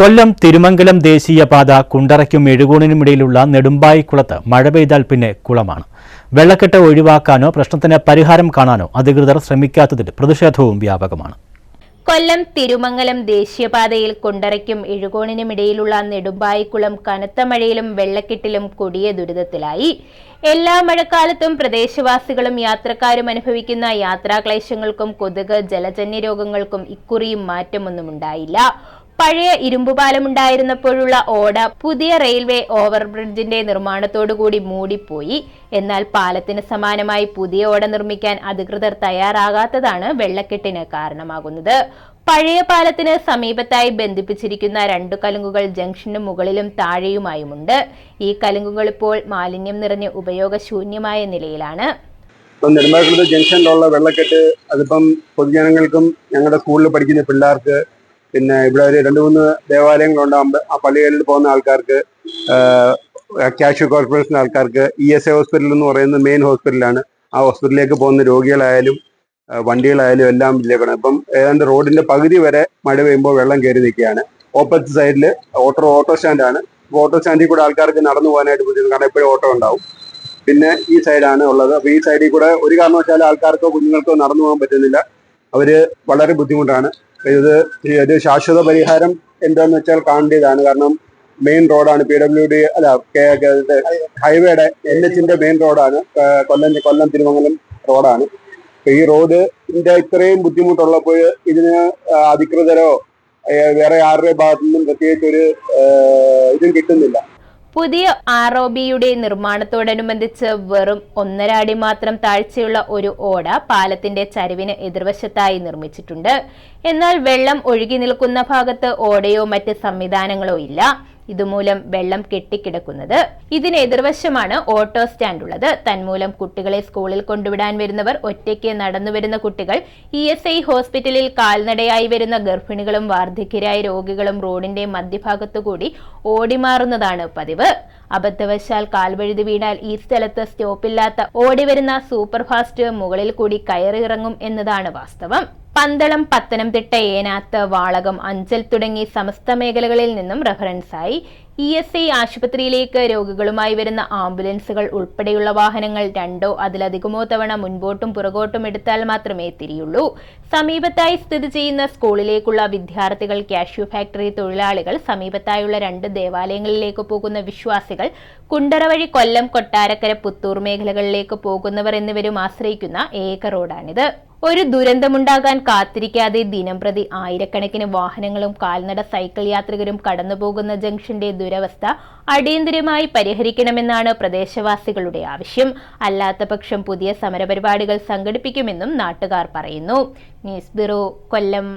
കൊല്ലം തിരുമംഗലം ദേശീയപാത കുണ്ടറയ്ക്കും എഴുകോണിനുമിടയിലുള്ള നെടുമ്പായിക്കുളത്ത് മഴ പെയ്താൽ പിന്നെ കുളമാണ്. വെള്ളക്കെട്ട് ഒഴിവാക്കാനോ പ്രശ്നത്തിന് പരിഹാരം കാണാനോ അധികൃതർ ശ്രമിക്കാത്തതിൽ പ്രതിഷേധവും വ്യാപകമാണ്. കൊല്ലം തിരുമംഗലം ദേശീയപാതയിൽ കുണ്ടറയ്ക്കും എഴുകോണിനുമിടയിലുള്ള നെടുമ്പായിക്കുളം കനത്ത മഴയിലും വെള്ളക്കെട്ടിലും കൊടിയ ദുരിതത്തിലായി. എല്ലാ മഴക്കാലത്തും പ്രദേശവാസികളും യാത്രക്കാരും അനുഭവിക്കുന്ന യാത്രാക്ലേശങ്ങൾക്കും കൊതുക് ജലജന്യ രോഗങ്ങൾക്കും ഇക്കുറിയും മാറ്റമൊന്നുമുണ്ടായില്ല. പഴയ ഇരുമ്പുപാലം ഉണ്ടായിരുന്നപ്പോഴുള്ള ഓട പുതിയ റെയിൽവേ ഓവർബ്രിഡ്ജിന്റെ നിർമ്മാണത്തോടുകൂടി മൂടിപ്പോയി. എന്നാൽ പാലത്തിന് സമാനമായി പുതിയ ഓട നിർമ്മിക്കാൻ അധികൃതർ തയ്യാറാകാത്തതാണ് വെള്ളക്കെട്ടിന് കാരണമാകുന്നത്. പഴയ പാലത്തിന് സമീപത്തായി ബന്ധിപ്പിച്ചിരിക്കുന്ന രണ്ടു കലുങ്കുകൾ ജംഗ്ഷന് മുകളിലും താഴെയുമായുമുണ്ട്. ഈ കലുങ്കുകൾ ഇപ്പോൾ മാലിന്യം നിറഞ്ഞ് ഉപയോഗശൂന്യമായ നിലയിലാണ്. ഇപ്പം നെടുമ്പാക്കുളത്ത് ജംഗ്ഷനിലുള്ള വെള്ളക്കെട്ട് അതിപ്പം പൊതുജനങ്ങൾക്കും ഞങ്ങളുടെ സ്കൂളിൽ പഠിക്കുന്ന പിള്ളേർക്ക് പിന്നെ ഇവിടെ ഒരു രണ്ട് മൂന്ന് ദേവാലയങ്ങളുണ്ട് ആ പള്ളികളിൽ പോകുന്ന ആൾക്കാർക്ക് കാഷ്യൂ കോർപ്പറേഷൻ ആൾക്കാർക്ക് ഇ എസ് എ ഹോസ്പിറ്റൽ എന്ന് പറയുന്ന മെയിൻ ഹോസ്പിറ്റലാണ്. ആ ഹോസ്പിറ്റലിലേക്ക് പോകുന്ന രോഗികളായാലും വണ്ടികളായാലും എല്ലാം ഇതിലേക്കാണ് ഇപ്പം ഏതാണ്ട് റോഡിന്റെ പകുതി വരെ മഴ പെയ്യുമ്പോൾ വെള്ളം കയറി നിൽക്കുകയാണ്. ഓപ്പോസിറ്റ് സൈഡിൽ ഓട്ടോ ഓട്ടോ സ്റ്റാൻഡാണ്. ഓട്ടോ സ്റ്റാൻഡിൽ കൂടെ ആൾക്കാർക്ക് നടന്നു പോകാനായിട്ട് ബുദ്ധിമുട്ട് കാരണം എപ്പോഴും ഓട്ടോ ഉണ്ടാവും. പിന്നെ ഈ സൈഡാണ് ഉള്ളത്. അപ്പോൾ ഈ സൈഡിൽ കൂടെ ഒരു കാരണവശാലും ആൾക്കാർക്കോ കുഞ്ഞുങ്ങൾക്കോ നടന്നു പോകാൻ പറ്റുന്നില്ല. അവർ വളരെ ബുദ്ധിമുട്ടാണ്. ഇത് ഒരു ശാശ്വത പരിഹാരം എന്താന്ന് വെച്ചാൽ കാണേണ്ടതാണ്. കാരണം മെയിൻ റോഡാണ് പി ഡബ്ല്യു ഡി അല്ല ഹൈവേയുടെ എൻ എച്ചിന്റെ മെയിൻ റോഡാണ് കൊല്ലം കൊല്ലം തിരുമംഗലം റോഡാണ് ഈ റോഡിന്റെ ഇത്രയും ബുദ്ധിമുട്ടുള്ളപ്പോൾ ഇതിന് അധികൃതരോ വേറെ ആരുടെ ഭാഗത്തു നിന്നും പ്രത്യേകിച്ച് ഒരു ഇതും കിട്ടുന്നില്ല. പുതിയ ആർ ഒ ബിയുടെ നിർമ്മാണത്തോടനുബന്ധിച്ച് വെറും ഒന്നര അടി മാത്രം താഴ്ചയുള്ള ഒരു ഓട പാലത്തിന്റെ ചരിവിന് എതിർവശത്തായി നിർമ്മിച്ചിട്ടുണ്ട്. എന്നാൽ വെള്ളം ഒഴുകി നിൽക്കുന്ന ഭാഗത്ത് ഓടയോ മറ്റ് സംവിധാനങ്ങളോ ഇല്ല. ഇതുമൂലം വെള്ളം കെട്ടിക്കിടക്കുന്നത്. ഇതിന് എതിർവശമാണ് ഓട്ടോ സ്റ്റാൻഡ് ഉള്ളത്. തന്മൂലം കുട്ടികളെ സ്കൂളിൽ കൊണ്ടുവിടാൻ വരുന്നവർ ഒറ്റയ്ക്ക് നടന്നു വരുന്ന കുട്ടികൾ ഇ എസ് ഐ ഹോസ്പിറ്റലിൽ കാൽനടയായി വരുന്ന ഗർഭിണികളും വാർദ്ധക്യരായ രോഗികളും റോഡിന്റെ മധ്യഭാഗത്തുകൂടി ഓടിമാറുന്നതാണ് പതിവ്. അബദ്ധവശാൽ കാൽവഴുതി വീണാൽ ഈ സ്ഥലത്ത് സ്റ്റോപ്പില്ലാത്ത ഓടിവരുന്ന സൂപ്പർഫാസ്റ്റ് സൂപ്പർ ഫാസ്റ്റ് മുകളിൽ കൂടി കയറിയിറങ്ങും എന്നതാണ് വാസ്തവം. പന്തളം പത്തനംതിട്ട ഏനാത്ത് വാളകം അഞ്ചൽ തുടങ്ങി സമസ്ത മേഖലകളിൽ നിന്നും റഫറൻസായി ഇ എസ് ഐ ആശുപത്രിയിലേക്ക് രോഗികളുമായി വരുന്ന ആംബുലൻസുകൾ ഉൾപ്പെടെയുള്ള വാഹനങ്ങൾ രണ്ടോ അതിലധികമോ തവണ മുൻപോട്ടും പുറകോട്ടും എടുത്താൽ മാത്രമേ തിരിയുള്ളൂ. സമീപത്തായി സ്ഥിതി ചെയ്യുന്ന സ്കൂളിലേക്കുള്ള വിദ്യാർത്ഥികൾ കാഷ്യൂ ഫാക്ടറി തൊഴിലാളികൾ സമീപത്തായുള്ള രണ്ട് ദേവാലയങ്ങളിലേക്ക് പോകുന്ന വിശ്വാസികൾ കുണ്ടറ വഴി കൊല്ലം കൊട്ടാരക്കര പുത്തൂർ മേഖലകളിലേക്ക് പോകുന്നവർ എന്നിവരും ആശ്രയിക്കുന്ന ഏക റോഡാണിത്. ഒരു ദുരന്തമുണ്ടാകാൻ കാത്തിരിക്കാതെ ദിനംപ്രതി ആയിരക്കണക്കിന് വാഹനങ്ങളും കാൽനട സൈക്കിൾ യാത്രികരും കടന്നുപോകുന്ന ജംഗ്ഷന്റെ ദുരവസ്ഥ അടിയന്തരമായി പരിഹരിക്കണമെന്നാണ് പ്രദേശവാസികളുടെ ആവശ്യം. അല്ലാത്തപക്ഷം പുതിയ സമരപരിപാടികൾ സംഘടിപ്പിക്കുമെന്നും നാട്ടുകാർ പറയുന്നു. News bureau Kollam.